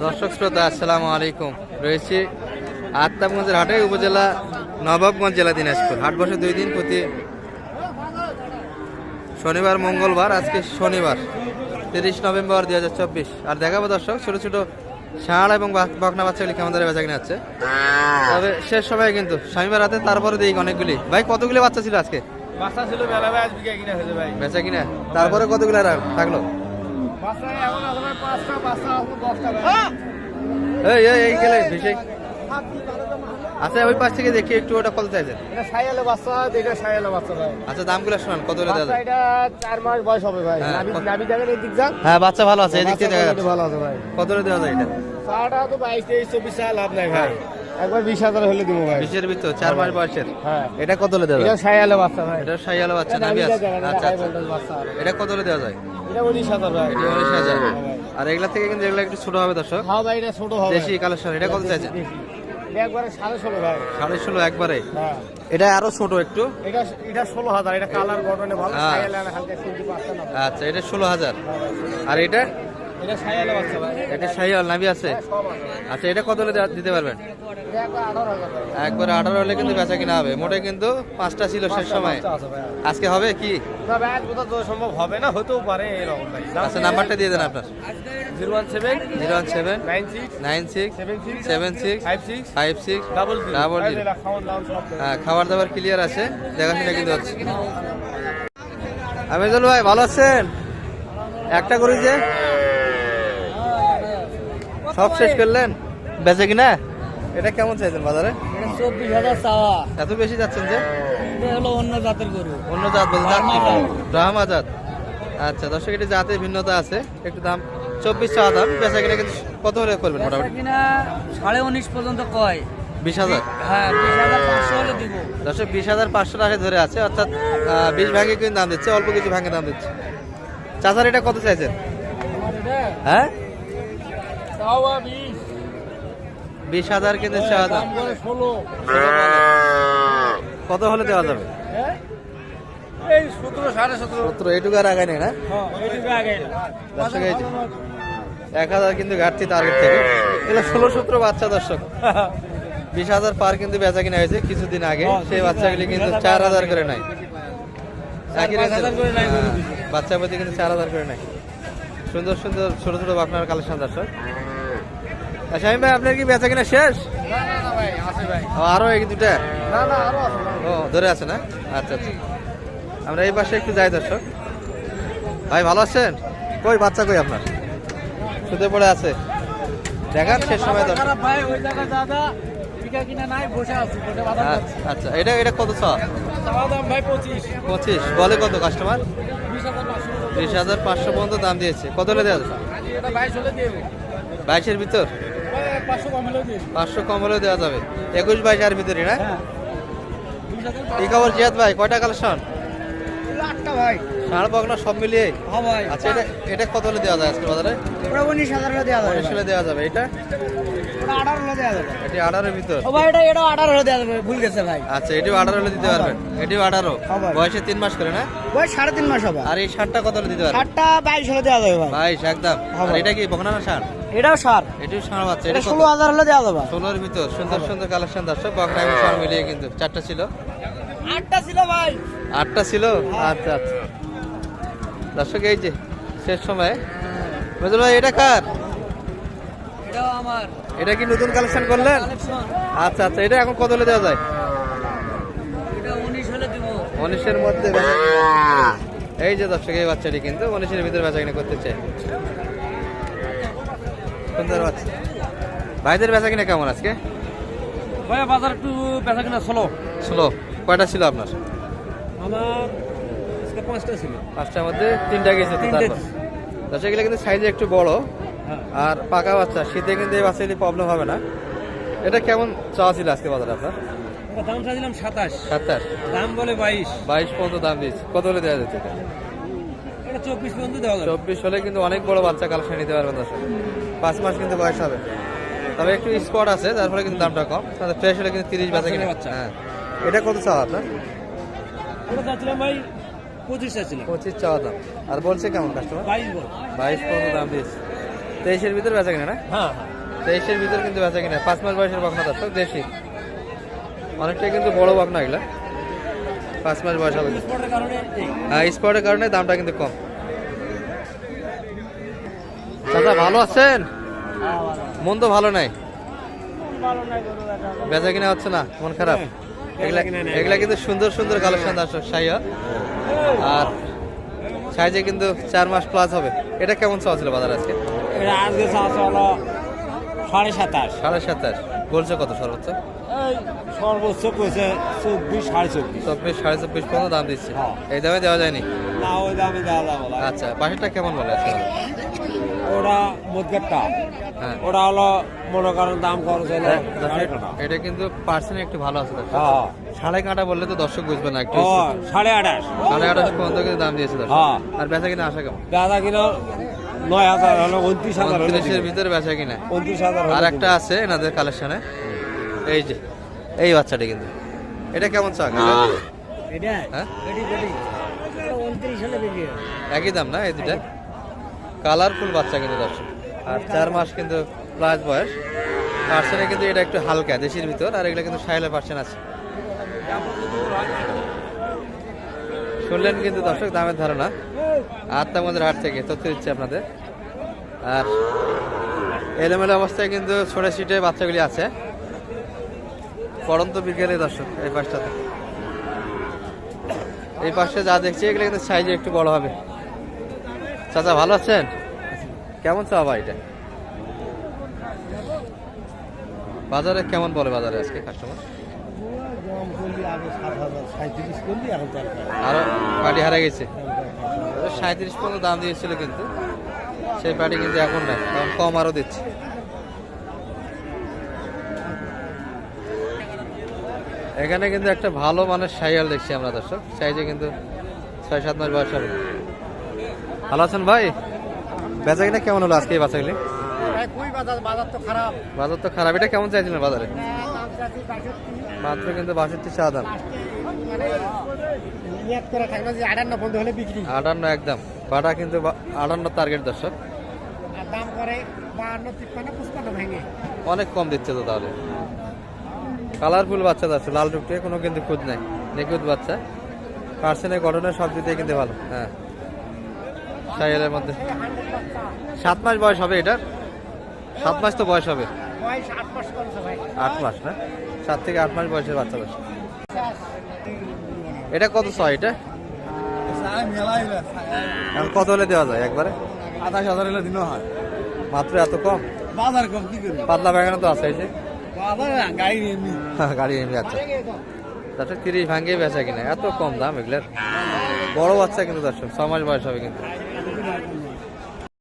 দর্শক শ্রোতা আসসালামু আলাইকুম। রয়েছে আত্মাবগঞ্জের হাটে উপজেলা নবাবগঞ্জ জেলা দিনাজপুর। হাট বসে দুই দিন প্রতি শনিবার মঙ্গলবার আজকে শনিবার তিরিশ নভেম্বর দুই হাজার চব্বিশ। আর দেখাবো দর্শক ছোট ছোট ষাঁড় এবং বাক- বকনা বাচ্চাগুলি কেমন ধরে বেচা কিনা হচ্ছে। তবে শেষ সময় কিন্তু শনিবার রাতে তারপরে দিই অনেকগুলি। ভাই কতগুলি বাচ্চা ছিল আজকে? বাচ্চা ছিল মেলা ভাই আজকে কিনা হয়েছে ভাই। বেচা কিনা? তারপরে কতগুলো থাকল? এই এই এই গেলে বিশেষ আচ্ছা ওই পাশ থেকে দেখি একটু ওটা কত চাইছেন? এটা সাইয়ালে বাচ্চা এটা সাইয়ালে বাচ্চা ভাই। আচ্ছা দামগুলো শোনান কত করে দেওয়া এটা চার মাস বয়স হবে ভাই। হ্যাঁ, নাভি নাভি দেখেন এদিক যান। হ্যাঁ বাচ্চা ভালো আছে এদিক থেকে দেখা যাচ্ছে। ভালো আছে ভাই। কত দেওয়া যায় এটা? চাটা তো বাইশ তেইশ চব্বিশ টাকা লাভ নাই ভাই। একবার বিশ হাজার হলে দিব ভাই। বিশের ভিতর চার মাস বয়সের। হ্যাঁ। এটা কত দেওয়া এটা যায় সাইয়ালে বাচ্চা ভাই। এটা সাইয়ালো বাচ্চা এটা নাভি আছে আচ্ছা আচ্ছা। এটা কত দেওয়া যায়? এটা উনিশ হাজার ভাই। উনিশ হাজার হ্যাঁ আর এগুলা থেকে কিন্তু এগুলা একটু ছোট হবে দর্শক। হ্যাঁ ভাই এটা ছোট হবে। দেশি কালেকশন এটা কত চাইছেন? একবারে সাড়ে ষোলো ভাই। সাড়ে ষোলো একবারে। হ্যাঁ। এটা আরও ছোট একটু। এটা এটা ষোলো হাজার এটা কালার গঠনে ভালো। হ্যাঁ। পাঁচটা আচ্ছা এটা ষোলো হাজার। আর এটা? এটা সাইয়াল নাবি আছে? আচ্ছা এটা কত হলে দিতে পারবেন? একবার আঠারো হলে কিন্তু বেচা কিনা হবে। মোটে কিন্তু পাঁচটা ছিল শেষ সময়। আজকে হবে কি? সম্ভব হবে না হতেও পারে আচ্ছা নাম্বারটা দিয়ে দেন আপনার। Zero one seven zero one seven nine six nine six seven six five six five six double double. হ্যাঁ খাবার দাবার ক্লিয়ার আছে। দেখাশোনা কিন্তু হচ্ছে। আমিদুল ভাই ভালো আছেন? একটা করি যে সব শেষ করলেন? বেঁচে কিনা? এটা কেমন চাইছেন বাজারে? চব্বিশ হাজার চাওয়া। এত বেশি যাচ্ছেন যে? এটা হলো অন্য জাতের গরু। অন্য জাত বলতে? ব্রাহ্মা জাত। আচ্ছা দর্শক এটি জাতে ভিন্নতা আছে। একটু দাম চব্বিশ চাওয়া দাম। বেচা কিনা কিন্তু কত হলে করবেন মোটামুটি? কিনা সাড়ে উনিশ পর্যন্ত কয়। বিশ হাজার? হ্যাঁ বিশ হাজার পাঁচশো হলে দিব। দর্শক বিশ হাজার পাঁচশো টাকা ধরে আছে। অর্থাৎ বিশ ভাগে কিন্তু দাম দিচ্ছে অল্প কিছু ভাগে দাম দিচ্ছে। চাচার এটা কত চাইছেন? হ্যাঁ? চাওয়া বিশ বিশ হাজার কিন্তু চাওয়া দাম দাম ষোলো। কত হলে দেওয়া যাবে? হ্যাঁ? এই সতেরো সাড়ে সতেরো। সত্তর এইটুকু আর আগায় নেই না? হ্যাঁ দর্শক এই এক হাজার কিন্তু ঘাটতি টার্গেট থেকে। এগুলো ষোলো সতেরো বাচ্চা দর্শক। বিশ হাজার পার কিন্তু বেচা কিনা হয়েছে কিছুদিন আগে। সেই বাচ্চাগুলি কিন্তু চার হাজার করে হ্যাঁ, বাচ্চা প্রতি কিন্তু চার হাজার করে নেয় সুন্দর সুন্দর ছোট ছোট আপনার কালেকশন দর্শক। শাহিম ভাই আপনার কি বেচা কিনা শেষ? আরও এই দুটা। ও ধরে আছে না? আচ্ছা আচ্ছা। আমরা এই পাশে একটু যাই দর্শক। ভাই ভালো আছেন? কই বাচ্চা কই আপনার? শুতে পড়ে আছে। দেখার শেষ সময় দর্শক। আচ্ছা, আচ্ছা। এটা এটা কত ছ পঁচিশ। বলে কত কাস্টমার? বিশ হাজার পাঁচশো। পর্যন্ত দাম দিয়েছে। কত হলে দেওয়া। বাইশের ভিতর? পাঁচশো কম হলেও দেওয়া যাবে। একুশ বাইশ আর ভিতরে না? কি বিশ হাজার খবর জিয়াদ ভাই? কয়টা কালেকশন ষাঁড় সব মিলিয়ে? হ্যাঁ আচ্ছা এটা এটা কত হলে দেওয়া যায় আজকে বাজারে? হাজার উনিশ দেওয়া যাবে। এটা? এটি আঠারোর ভিতর? ও ভাই এটা এটা আঠারো হলে দেওয়া যাবে ভুল গেছে ভাই। আচ্ছা এটিও আঠারো হলে দিতে পারবেন। এটিও আঠারো। হ্যাঁ বয়সে তিন মাস করে না? ওই সাড়ে তিন মাস হবে। আর এই ষাটটা কত হলে দিতে পারবেন? ষাটটা বাইশ হলে দেওয়া যাবে ভাই। বাইশ একদম। হ্যাঁ। এটা কি বকনা না ষাট? এটাও সার এটিও বাচ্চা। এটা এটা ষোলো হাজার হলে দেওয়া যাবে। ষোলোর ভিতর। সুন্দর সুন্দর কালেকশন দর্শক বকনা এবং ষাঁড় মিলিয়ে কিন্তু চারটা ছিল। আটটা ছিল ভাই। আটটা ছিল? আচ্ছা আচ্ছা। দর্শক এই যে শেষ সময়। ভাই এটা কার? এটাও আমার। এটা কি নতুন কালেকশন করলেন? আচ্ছা আচ্ছা এটা এখন কত হলে দেওয়া যায়? এটা উনিশ হলে দিব। উনিশের মধ্যে এই যে দর্শক এই বাচ্চাটি কিন্তু উনিশের ভিতরে বেচা কিনা করতে চাই সুন্দর বাচ্চা। ভাইদের বেচা কিনা কেমন আজকে? ভাই বাজার একটু বেচা কিনা ষোলো ষোলো কয়টা ছিল আপনার? আমার আজকে পাঁচটা ছিল। পাঁচটার মধ্যে তিনটা গেছে তো এগুলো কিন্তু সাইজে একটু বড়। আর পাকা বাচ্চা শীতে কিন্তু এই বাচ্চাগুলি প্রবলেম হবে না। এটা কেমন চাওয়া ছিল আজকে বাজারে আপনার? দাম চাইছিলাম সাতাশ। সাতাশ? দাম বলে বাইশ। বাইশ পর্যন্ত দাম দিয়েছে। কত হলে দেওয়া যাচ্ছে এটা? চব্বিশ পর্যন্ত দেওয়া চব্বিশ হলে কিন্তু অনেক বড় বাচ্চা কালেকশন নিতে পারবেন দর্শক। পাঁচ মাস কিন্তু বয়স হবে। তবে একটু স্পট আছে যার ফলে কিন্তু দামটা কম। তাহলে ফ্রেশ হলে কিন্তু তিরিশ বাচ্চা কিনা। হ্যাঁ। এটা কত চাওয়া আপনার? ভাই পঁচিশ চাওয়া দাম। আর বলছে কেমন কাস্টমার বাইশ পর্যন্ত দাম দিয়েছে। তেইশের ভিতর বেচা কিনা না? হ্যাঁ তেইশের ভিতর কিন্তু বেচা কিনা। পাঁচ মাস বয়সের বকনা দর্শক দেশি। অনেকটা কিন্তু বড় বকনা এগুলা। পাঁচ মাস বয়স হবে। হ্যাঁ স্পটের কারণে দামটা কিন্তু কম। দাদা ভালো আছেন? মন তো ভালো নাই? বেচা কিনা হচ্ছে না? মন খারাপ? এগুলা এগুলা কিন্তু সুন্দর সুন্দর কালেকশন দর্শক সাইয়া। আর সাইজে কিন্তু চার মাস প্লাস হবে। এটা কেমন চাওয়া ছিল বাজার আজকে? আজকে চাষ হলো সাড়ে সাতাশ। সাড়ে সাতাশ। বলছে কত সর্বোচ্চ? সর্বোচ্চ কইছে চব্বিশ সাড়ে চব্বিশ। চব্বিশ সাড়ে চব্বিশ পর্যন্ত দাম দিচ্ছে। হ্যাঁ। এই দামে দেওয়া যায়নি? না ওই দামে দেওয়া যাবে আচ্ছা বাসেরটা কেমন বলে আজকে? ওটা মুদগেরটা হ্যাঁ। ওটা হলো মনে করেন দাম খরচ হলো হ্যাঁ। এটা কিন্তু পার্সেন্ট একটু ভালো আছে সাড়ে কাঁটা বললে তো দর্শক বুঝবে না একটু। সাড়ে আঠাশ সাড়ে আঠাশ পর্যন্ত কিন্তু দাম দিয়েছে। আর বেচা কিনা আসা কেমন? দাদা কিনা নয় হাজার হলো উনত্রিশ হাজার হলো উনত্রিশের ভিতরে বেচা কিনা? উনত্রিশ হাজার আর একটা আছে এনাদের কালেকশনে এই যে এই বাচ্চাটি কিন্তু। এটা কেমন চা হ্যাঁ? একই দাম না এই দুটা কালারফুল বাচ্চা কিন্তু দর্শক। আর চার মাস কিন্তু প্লাস বয়স। পার্সেন্টে কিন্তু এটা একটু হালকা দেশের ভিতর আর এগুলো কিন্তু সাইলে পার্সেন্ট আছে। শুনলেন কিন্তু দর্শক, দামের ধারণা। আত্মামদের হাট থেকে তথ্য দিচ্ছে আপনাদের। আর এলোমেলো অবস্থায় কিন্তু ছোট সিটে বাচ্চাগুলি আছে। পড়ন্ত বিকেলে দর্শক, এই পাশটাতে। এই পাশে যা দেখছি, এগুলো কিন্তু সাইজে একটু বড় হবে। চাচা, ভালো আছেন? কেমন চা ভাই এটা? বাজারে কেমন বলে বাজারে আজকে কাস্টমার আরও পাটি হারা গেছে। সাঁত্রিশ পর্যন্ত দাম দিয়েছিল কিন্তু। সেই পাটি কিন্তু এখন না কারণ কম আরও দিচ্ছে। এখানে কিন্তু একটা ভালো মানের সাইয়াল দেখছি আমরা দর্শক। সাইজে কিন্তু ছয় সাত মাস বয়স হবে। ভালো আছেন ভাই? বেচা কিনা কেমন হলো আজকে এই বাচ্চাগুলি বাজার বাজার তো খারাপ। বাজার তো খারাপ। এটা কেমন চাইছিলেন বাজারে? মাত্র কিন্তু বাষট্টি যে আটান্ন একদম। বাটা কিন্তু আটান্ন টার্গেট দর্শক। অনেক কম দিচ্ছে তো তাহলে। কালারফুল বাচ্চা আছে লাল টুকটে কোনো কিন্তু খুঁজ নাই। নিখুঁত বাচ্চা। পার্সেন্টের গঠনের সব দিতে কিন্তু ভালো। হ্যাঁ। সাইয়েলের মধ্যে। সাত মাস বয়স হবে এটার সাত মাস তো বয়স হবে। আট মাস না? সাত থেকে আট মাস বয়সের বাচ্চা বয়স এটা কত ছয় এটা? কত হলে দেওয়া যায় একবারে? আঠাশ হাজার হলে দিনও হয়। মাত্র এত কম? বাজার কম কি করবি? পাতলা বাগানো তো আছে এই যে। গাড়ি এমনি। গাড়ি এমনি আছে তাতে তিরিশ ভাঙ্গে বেচা কিনা এত কম দাম এগুলোর। বড় বাচ্চা কিন্তু দর্শক ছ মাস বয়স হবে কিন্তু।